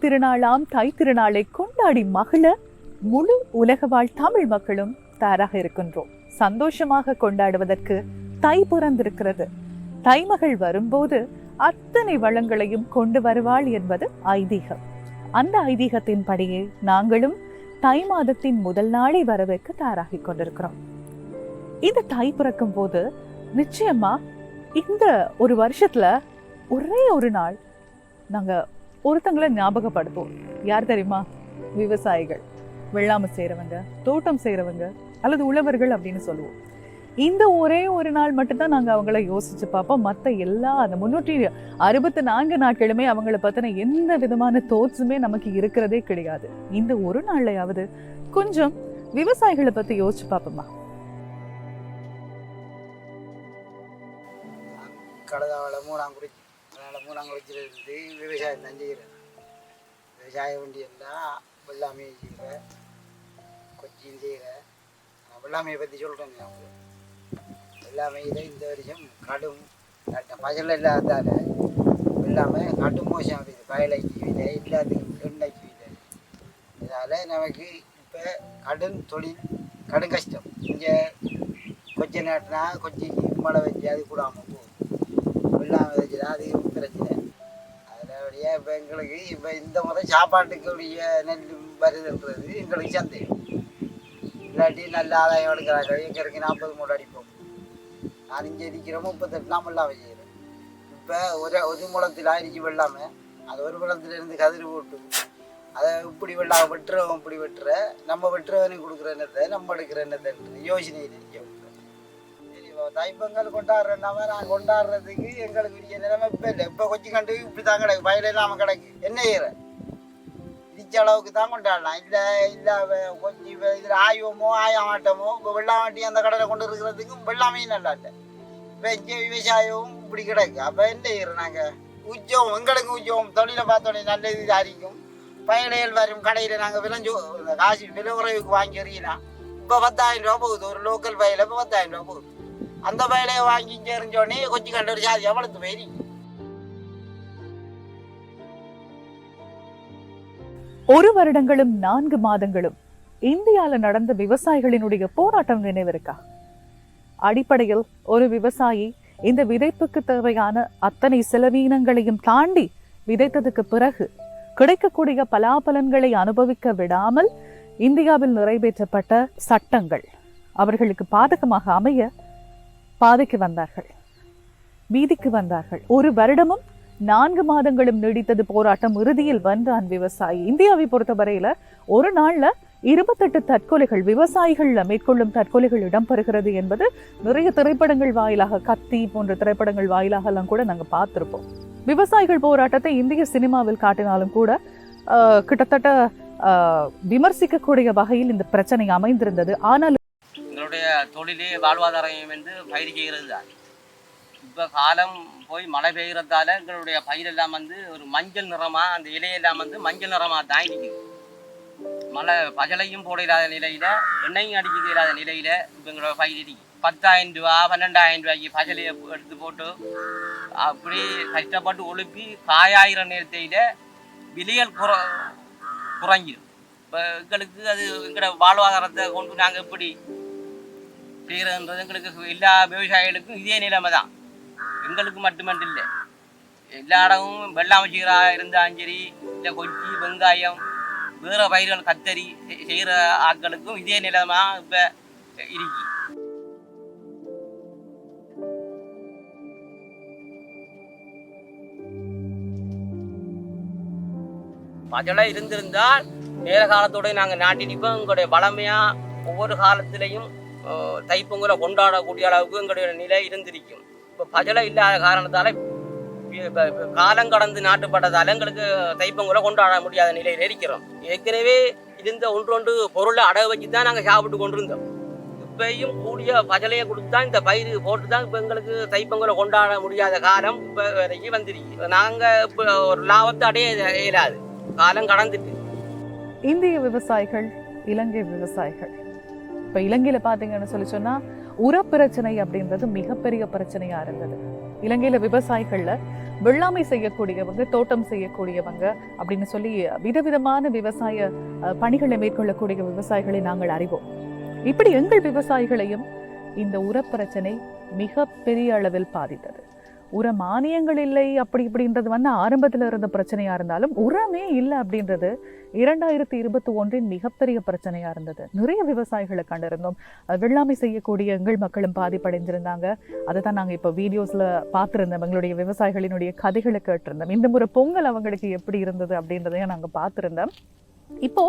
திருநாளாம் தாய் திருநாளை கொண்டாடி மகிழ முழு உலக வாழ் தமிழ் மக்களும் தயாராக இருக்கின்றோம். சந்தோஷமாக கொண்டாடுவதற்கு தை பிறந்திருக்கிறது. தைமகள் வரும்போது அத்தனை வளங்களையும் கொண்டு வருவாள் என்பது ஐதீகம். அந்த ஐதீகத்தின் படியே நாங்களும் தை மாதத்தின் முதல் நாளை வரவேற்க தயாராகிக் கொண்டிருக்கிறோம். இந்த தை பிறக்கும் போது நிச்சயமா இந்த ஒரு வருஷத்துல ஒரே ஒரு நாள் நாங்க ஒருத்தங்களை ஞாபகப்படுத்துவோம். யார் தெரியுமா? விவசாயிகள். வெள்ளாமை செய்கிறவங்க தோட்டம் செய்கிறவங்க அல்லது உழவர்கள் அப்படின்னு சொல்லுவோம். இந்த ஒரே ஒரு நாள் மட்டும்தான் நாங்க அவங்கள யோசிச்சு பார்ப்போம். மத்த எல்லா அந்த முன்னூற்றி அறுபத்தி நான்கு நாட்களுமே அவங்கள பத்தின எந்த விதமான தோற்றமே நமக்கு இருக்கிறதே கிடையாது. இந்த ஒரு நாள்லயாவது கொஞ்சம் விவசாயிகளை பத்தி யோசிச்சு பார்ப்போமா? கடதாவளை மூணாங்குடி நாங்கள் வச்சுருந்து விவசாயம் தான் செய்கிறேன் விவசாய வண்டி எல்லாம் வெள்ளாமையை செய்கிறேன் கொச்சியும் செய்கிறேன் நான் வெள்ளாமையை பற்றி சொல்கிறேன் நான் வெள்ளாமையில் இந்த வருஷம் கடும். நட்ட- பகல் இல்லாதால வெள்ளாமை கடும் மோசம் ஆகுது. வயலைக்கு விதை எல்லாத்துக்கும் எண்ணெய்க்கு விதை இதால் நமக்கு இப்போ கடும் தொழில் கடும் கஷ்டம். இங்கே கொச்சி நாட்டினா கொச்சி மழை வச்சு அது கூடாமல் வெள்ளாமை வச்சுதான் அது பிரச்சனை அதனுடைய இப்போ எங்களுக்கு இப்போ இந்த முறை சாப்பாட்டுக்கு உடைய நெல் வருதுன்றது எங்களுக்கு சந்தேகம் இல்லாட்டி நல்ல ஆதாயம் எடுக்கிறாங்க எங்களுக்கு நாற்பது மூணு அடிப்போம் நான் இங்கே இருக்கிற முப்பத்தெட்டுலாம் வெள்ளாமை செய்கிறேன் இப்போ ஒரு ஒரு முளத்தில் ஆயிடுச்சு வெள்ளாமை அது ஒரு முளத்துலேருந்து கதிர் போட்டு அதை இப்படி வெள்ளா வெட்டுறவன் இப்படி வெட்டுற நம்ம வெட்டுறவனுக்கு கொடுக்குற என்னத்தை? நம்ம எடுக்கிற என்னத்தை யோசனை இருக்கோம் தைப்பொங்கல் கொண்டாடுறோம்னாம நான் கொண்டாடுறதுக்கு எங்களுக்கு பெரிய நிலைமை இப்போ இல்லை. இப்போ கொஞ்சம் கண்டு இப்படி தான் கிடக்கு வயல இல்லாமல் கிடக்கு. என்ன செய்யற? இடிச்ச அளவுக்கு தான் கொண்டாடலாம். இல்லை இல்லை கொஞ்சம் இப்போ இதில் ஆய்வமோ ஆய மாட்டமோ இப்போ வெள்ளாமட்டி அந்த கடலை கொண்டு இருக்கிறதுக்கும் வெள்ளாமையும் நல்லா இல்லை. இப்போ இங்கே விவசாயமும் இப்படி கிடக்கு. அப்போ என்ன செய்யறோம் நாங்கள் உச்சம் எங்களுக்கு உச்சம் தொழிலை பார்த்தோன்னே நல்ல இது அறிக்கும் பயணிகள் வரும் கடையில் நாங்கள் விளைஞ்சு காசு விலை உறவுக்கு வாங்கி எறியலாம். இப்போ பத்தாயிரம் ரூபா போகுது. ஒரு லோக்கல் பயில இப்போ பத்தாயிரம் ரூபா போகுது. அந்த வேலையை வாங்கி கொஞ்சம் கண்டு ஒரு எவ்வளவு போயிரி ஒரு வருடங்களும் நான்கு மாதங்களும் இந்தியால நடந்த விவசாயிகளினுடைய போராட்டம் நினைவிருக்கா? அடிப்படையில் ஒரு விவசாயி இந்த விதைப்புக்கு தேவையான அத்தனை செலவீனங்களையும் தாண்டி விதைத்ததுக்கு பிறகு கிடைக்கக்கூடிய பலாபலன்களை அனுபவிக்க விடாமல் இந்தியாவில் நிறைவேற்றப்பட்ட சட்டங்கள் அவர்களுக்கு பாதகமாக அமைய பாதைக்கு வந்தார்கள். வீதிக்கு வந்தார்கள். ஒரு வருடமும் நான்கு மாதங்களும் நீடித்தது போராட்டம் இறுதியில் வென்றான் விவசாயி. இந்தியாவை பொறுத்தவரையில ஒரு நாள்ல இருபத்தெட்டு தற்கொலைகள் விவசாயிகள் மேற்கொள்ளும் தற்கொலைகள் இடம்பெறுகிறது என்பது நிறைய திரைப்படங்கள் வாயிலாக கத்தி போன்ற திரைப்படங்கள் வாயிலாக எல்லாம் கூட நாங்க பார்த்திருப்போம். விவசாயிகள் போராட்டத்தை இந்திய சினிமாவில் காட்டினாலும் கூட கிட்டத்தட்ட விமர்சிக்கக்கூடிய வகையில் இந்த பிரச்சனை அமைந்திருந்தது. ஆனால் தொழிலே வாழ்வாதாரம் வந்து பயிர் செய்கிறது தான் இப்போ காலம் போய் மழை பெய்கிறதால எங்களுடைய பயிரெல்லாம் வந்து ஒரு மஞ்சள் நிறமாக அந்த இலையெல்லாம் வந்து மஞ்சள் நிறமாக தான் இருக்குது. மழை பகலையும் போட இல்லாத நிலையில் எண்ணெயும் அடிக்க இல்லாத நிலையில் இப்போ எங்களோட பயிர் இருக்குது பத்தாயிரம் ரூபா பன்னெண்டாயிரம் ரூபாய்க்கு பகலையை எடுத்து போட்டு அப்படி கஷ்டப்பட்டு ஒழுப்பி காயாயிர நேரத்தையில் விலைகள் குற குறைஞ்சிடும் இப்போ எங்களுக்கு அது எங்களோட வாழ்வாதாரத்தை கொண்டு நாங்கள் எப்படி செய்கிறன்றது எங்களுக்கு எல்லா விவசாயிகளுக்கும் இதே நிலைமை தான் எங்களுக்கு மட்டுமட்டு இல்லை எல்லா இடமும் வெள்ளாமை செய்கிறா இருந்தாலும் சரி இல்லை கொச்சி வெங்காயம் வேறு பயிர்கள் கத்தரி செய்கிற ஆட்களுக்கும் இதே நிலைமை இப்போ இருக்கு. பஜலை இருந்திருந்தால் நேர காலத்தோடு நாங்கள் நாட்டினிப்போம் எங்களுடைய வளமையாக ஒவ்வொரு காலத்திலையும் தைப்பொங்கலை கொண்டாடக்கூடிய அளவுக்கு எங்களுடைய நிலை இருந்திருக்கும். இப்போ பஜலை இல்லாத காரணத்தால் காலம் கடந்து நாட்டுப்பட்டதால் எங்களுக்கு தைப்பொங்கலை கொண்டாட முடியாத நிலையில் இருக்கிறோம். ஏற்கனவே இருந்த ஒன்றொன்று பொருளை அடகு வச்சு தான் நாங்கள் சாப்பிட்டு கொண்டிருந்தோம். இப்பையும் கூடிய பஜலையை கொடுத்தா இந்த பயிர் போட்டு தான் இப்போ எங்களுக்கு தைப்பொங்கலை கொண்டாட முடியாத காலம் இப்போ வரைக்கும் வந்திருக்கு. நாங்கள் இப்போ ஒரு லாபத்தை அடைய இயலாது. காலம் கடந்துட்டு. இந்திய விவசாயிகள் இலங்கை விவசாயிகள். இப்ப இலங்கையில பாத்தீங்கன்னு சொல்லி சொன்னா உர பிரச்சனை அப்படின்றது மிகப்பெரிய பிரச்சனையா இருந்தது. இலங்கையில விவசாயிகள்ல வெள்ளாமை செய்யக்கூடியவங்க தோட்டம் செய்யக்கூடியவங்க அப்படின்னு சொல்லி விதவிதமான விவசாய பணிகளை மேற்கொள்ளக்கூடிய விவசாயிகளை நாங்கள் அறிவோம். இப்படி எங்கள் விவசாயிகளையும் இந்த உரப்பிரச்சனை மிகப்பெரிய அளவில் பாதித்தது. உர மானியங்கள் இல்லை அப்படி இப்படின்றது வந்து ஆரம்பத்தில் இருந்த பிரச்சனையா இருந்தாலும் உரமே இல்லை அப்படின்றது இரண்டாயிரத்தி இருபத்தி ஒன்றின் மிகப்பெரிய பிரச்சனையா இருந்தது. நிறைய விவசாயிகளை கண்டிருந்தோம். வெள்ளாமை செய்யக்கூடிய எங்கள் மக்களும் பாதிப்படைஞ்சிருந்தாங்க அதை தான் நாங்கள் இப்போ வீடியோஸில் பார்த்துருந்தோம். எங்களுடைய விவசாயிகளினுடைய கதைகளை கேட்டிருந்தோம். இந்த முறை பொங்கல் அவங்களுக்கு எப்படி இருந்தது அப்படின்றதையும் நாங்கள் பார்த்துருந்தோம். இப்போ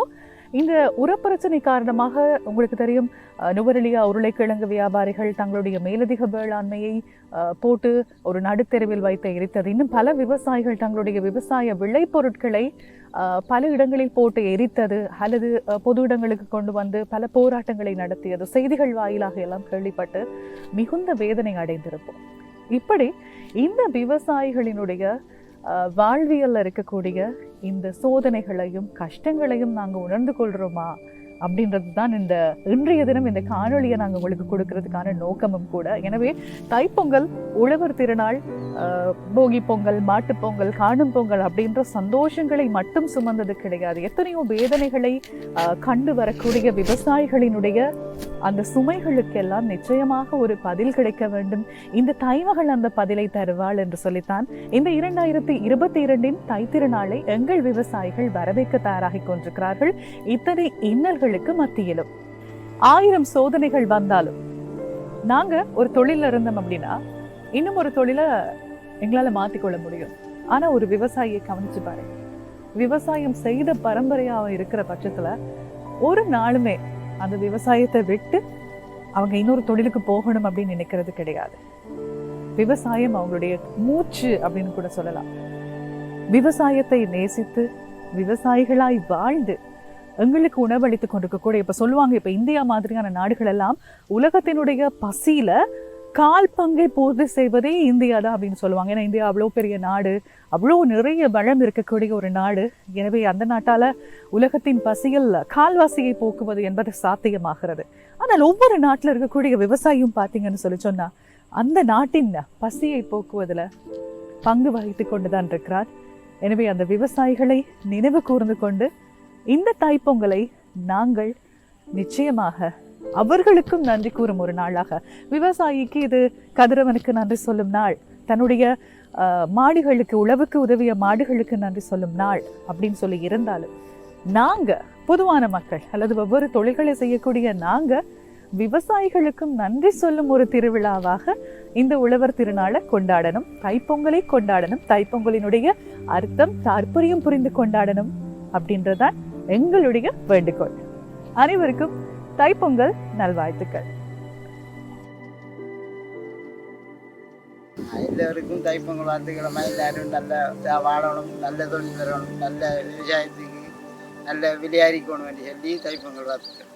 இந்த உரப்பிரச்சனை காரணமாக உங்களுக்கு தெரியும் நுவரெலியா உருளைக்கிழங்கு வியாபாரிகள் தங்களுடைய மேலதிக வேளாண்மையை அஹ், போட்டு ஒரு நடுத்தெருவில் வைத்து எரித்தது. இன்னும் பல விவசாயிகள் தங்களுடைய விவசாய விளைபொருட்களை அஹ், பல இடங்களில் போட்டு எரித்தது அல்லது அஹ், பொது இடங்களுக்கு கொண்டு வந்து பல போராட்டங்களை நடத்தியது. செய்திகள் வாயிலாக எல்லாம் கேள்விப்பட்டு மிகுந்த வேதனை அடைந்திருப்போம். இப்படி இந்த விவசாயிகளினுடைய வாழ்வியலில் இருக்கக்கூடிய இந்த சோதனைகளையும் கஷ்டங்களையும் நாங்கள் உணர்ந்து கொள்கிறோமா அப்படின்றது தான் இந்த இன்றைய தினம் இந்த காணொளியை நாங்கள் உங்களுக்கு கொடுக்கறதுக்கான நோக்கமும் கூட. எனவே தைப்பொங்கல் உழவர் திருநாள் போகி பொங்கல் மாட்டுப்பொங்கல் காணும் பொங்கல் அப்படின்ற சந்தோஷங்களை மட்டும் சுமந்தது கிடையாது. எத்தனையோ வேதனைகளை கண்டு வரக்கூடிய விவசாயிகளினுடைய அந்த சுமைகளுக்கெல்லாம் நிச்சயமாக ஒரு பதில் கிடைக்க வேண்டும். இந்த தைமகள் அந்த பதிலை தருவாள் என்று சொல்லித்தான். இந்த இரண்டாயிரத்தி இருபத்தி இரண்டின் தைத்திருநாளை எங்கள் விவசாயிகள் வரவேற்க தயாராகி கொண்டிருக்கிறார்கள். இத்தனை இன்னல்கள் இன்னல்களுக்கு மத்தியிலும். ஆயிரம் சோதனைகள் வந்தாலும் நாங்க ஒரு தொழில இருந்தோம் அப்படின்னா இன்னும் ஒரு தொழிலை எங்களால மாத்திக்கொள்ள முடியும். ஆனா ஒரு விவசாயியை கவனிச்சு பாருங்க. விவசாயம் செய்த பரம்பரையாக இருக்கிற பட்சத்துல ஒரு நாளுமே அந்த விவசாயத்தை விட்டு அவங்க இன்னொரு தொழிலுக்கு போகணும் அப்படின்னு நினைக்கிறது கிடையாது. விவசாயம் அவங்களுடைய மூச்சு அப்படின்னு கூட சொல்லலாம். விவசாயத்தை நேசித்து விவசாயிகளாய் வாழ்ந்து எங்களுக்கு உணவளித்து கொண்டிருக்கக்கூடிய இப்ப சொல்லுவாங்க இப்ப இந்தியா மாதிரியான நாடுகள் எல்லாம் உலகத்தினுடைய பசியில கால் பங்கை பூர்த்தி செய்வதே இந்தியா தான் அப்படின்னு சொல்லுவாங்க. ஏன்னா இந்தியா அவ்வளோ பெரிய நாடு அவ்வளோ நிறைய வளம் இருக்கக்கூடிய ஒரு நாடு. எனவே அந்த நாட்டால உலகத்தின் பசியில் கால்வாசியை போக்குவது என்பது சாத்தியமாகிறது. ஆனால் ஒவ்வொரு நாட்டில் இருக்கக்கூடிய விவசாயியும் பார்த்தீங்கன்னு சொல்லி சொன்னா அந்த நாட்டின் பசியை போக்குவதில் பங்கு வகித்து கொண்டுதான் இருக்கிறார். எனவே அந்த விவசாயிகளை நினைவு கூர்ந்து கொண்டு இந்த தைப்பொங்கலை நாங்கள் நிச்சயமாக அவர்களுக்கும் நன்றி கூறும் ஒரு நாளாக. விவசாயிக்கு இது கதிரவனுக்கு நன்றி சொல்லும் நாள். தன்னுடைய மாடுகளுக்கு உழவுக்கு உதவிய மாடுகளுக்கு நன்றி சொல்லும் நாள் அப்படின்னு சொல்லி இருந்தாலும் நாங்கள் பொதுவான மக்கள் அல்லது ஒவ்வொரு தொழில்களை செய்யக்கூடிய நாங்கள் விவசாயிகளுக்கும் நன்றி சொல்லும் ஒரு திருவிழாவாக இந்த உழவர் திருநாளை கொண்டாடணும் தைப்பொங்கலை கொண்டாடணும் தைப்பொங்கலினுடைய அர்த்தம் தாற்பயம் புரிந்து கொண்டாடணும் அப்படின்றதான் எங்களுடைய வேண்டுகோள். அனைவருக்கும் தைப்பொங்கல் நல்வாழ்த்துக்கள். எல்லாருக்கும் தைப்பொங்கல் வாழ்த்துக்கிழமை எல்லாரும் நல்ல இதா வாழணும் நல்ல தொழில் வரணும் நல்ல விவசாயத்துக்கு நல்ல விளையாடிக்கணும் வேண்டி சொல்லி தைப்பொங்கல் வாழ்த்துக்கள்.